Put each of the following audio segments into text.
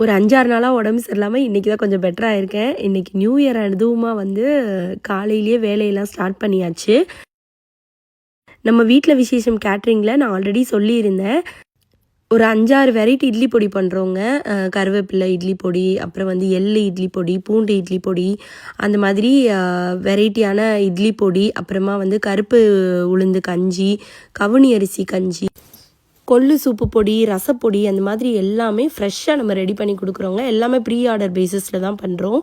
ஒரு அஞ்சாறு நாளாக உடம்பு சரியில்லாமல் இன்றைக்கி தான் கொஞ்சம் பெட்டராக இருக்கேன். இன்றைக்கி நியூ இயர் அதுவுமா வந்து காலையிலேயே வேலையெல்லாம் ஸ்டார்ட் பண்ணியாச்சு. நம்ம வீட்டில் விசேஷம் கேட்ரிங்கில் நான் ஆல்ரெடி சொல்லியிருந்தேன். ஒரு அஞ்சாறு வெரைட்டி இட்லி பொடி பண்ணுறவங்க கருவேப்பிலை இட்லி பொடி அப்புறம் வந்து எள்ளு இட்லி பொடி பூண்டு இட்லி பொடி அந்த மாதிரி வெரைட்டியான இட்லி பொடி அப்புறமா வந்து கருப்பு உளுந்து கஞ்சி கவுனி அரிசி கஞ்சி கொள்ளு சூப்பு பொடி ரசப்பொடி அந்த மாதிரி எல்லாமே ஃப்ரெஷ்ஷாக நம்ம ரெடி பண்ணி கொடுக்குறோங்க எல்லாமே ப்ரீ ஆர்டர் பேசிஸில் தான் பண்ணுறோம்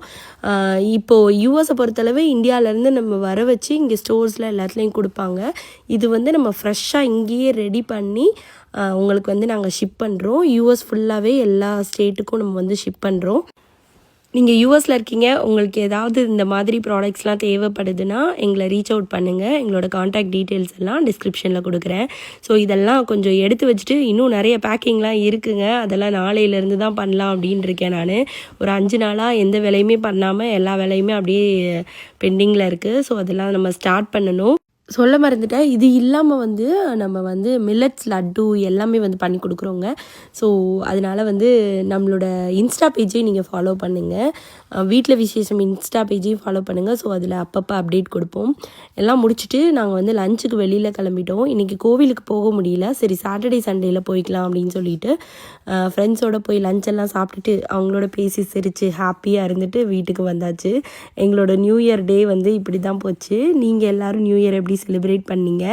இப்போது யூஎஸை பொறுத்தளவு இந்தியாவிலேருந்து நம்ம வர வச்சு இங்கே ஸ்டோர்ஸில் எல்லாத்துலேயும் கொடுப்பாங்க. இது வந்து நம்ம ஃப்ரெஷ்ஷாக இங்கேயே ரெடி பண்ணி உங்களுக்கு வந்து நாங்கள் ஷிப் பண்ணுறோம் யூஎஸ் ஃபுல்லாகவே எல்லா ஸ்டேட்டுக்கும் நம்ம வந்து ஷிப் பண்ணுறோம் நீங்கள் யூஎஸில் இருக்கீங்க உங்களுக்கு ஏதாவது இந்த மாதிரி ப்ராடக்ட்ஸ்லாம் தேவைப்படுதுன்னா எங்களை ரீச் அவுட் பண்ணுங்கள் எங்களோட காண்டாக்ட் டீட்டெயில்ஸ் எல்லாம் டிஸ்கிரிப்ஷனில் கொடுக்குறேன். ஸோ இதெல்லாம் கொஞ்சம் எடுத்து வச்சுட்டு இன்னும் நிறைய பேக்கிங்லாம் இருக்குங்க. அதெல்லாம் நாளையிலேருந்து தான் பண்ணலாம் அப்படின்னு இருக்கேன் நான். ஒரு அஞ்சு நாளாக எந்த வேலையுமே பண்ணாமல் எல்லா வேலையுமே அப்படியே பெண்டிங்கில் இருக்குது ஸோ அதெல்லாம் நம்ம ஸ்டார்ட் பண்ணணும். சொல்ல மறந்துட்டேன். இது இல்லாமல் வந்து நம்ம வந்து மில்லட்ஸ் லட்டு எல்லாமே வந்து பண்ணி கொடுக்குறோங்க. ஸோ அதனால் வந்து நம்மளோட இன்ஸ்டா பேஜையும் நீங்கள் ஃபாலோ பண்ணுங்கள் வீட்டில் விசேஷம் இன்ஸ்டா பேஜையும் ஃபாலோ பண்ணுங்கள் ஸோ அதில் அப்பப்போ அப்டேட் கொடுப்போம். எல்லாம் முடிச்சுட்டு நாங்கள் வந்து லஞ்சுக்கு வெளியில் கிளம்பிட்டோம். இன்றைக்கி கோவிலுக்கு போக முடியல. சரி சாட்டர்டே சண்டேயில் போய்க்கலாம் அப்படின்னு சொல்லிட்டு ஃப்ரெண்ட்ஸோடு போய் லஞ்ச் எல்லாம் சாப்பிட்டுட்டு அவங்களோட பேசி சிரித்து ஹாப்பியாக இருந்துட்டு வீட்டுக்கு வந்தாச்சு. எங்களோட நியூ இயர் டே வந்து இப்படி தான் போச்சு. நீங்கள் எல்லோரும் நியூ இயர் எப்படி செலிப்ரேட் பண்ணீங்க.